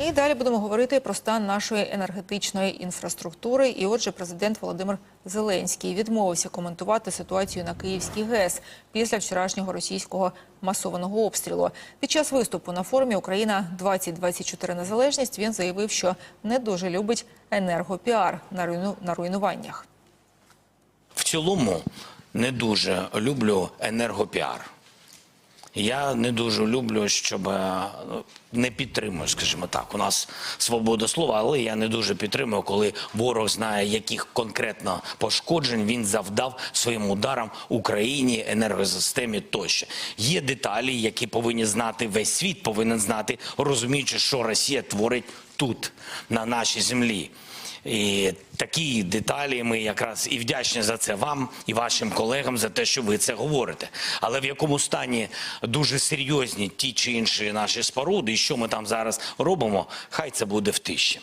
І далі будемо говорити про стан нашої енергетичної інфраструктури. І отже, президент Володимир Зеленський відмовився коментувати ситуацію на Київській ГЕС після вчорашнього російського масованого обстрілу. Під час виступу на форумі Україна 2024 незалежність він заявив, що не дуже любить енергопіар на руйну- на руйнуваннях. В цілому не дуже люблю енергопіар. Я не дуже люблю, щоб е, не підтримую, скажімо так. У нас свобода слова, але я не дуже підтримую, коли ворог знає, яких конкретно пошкоджень він завдав своїм ударам Україні, енергосистемі тощо. Є деталі, які повинні знати весь світ, повинен знати, розуміючи, що Росія творить тут, на нашій землі. І такі деталі ми якраз і вдячні за це вам і вашим колегам за те, що ви це говорите. Але в якому стані дуже серйозні ті чи інші наші споруди, і що ми там зараз робимо, хай це буде в тиші.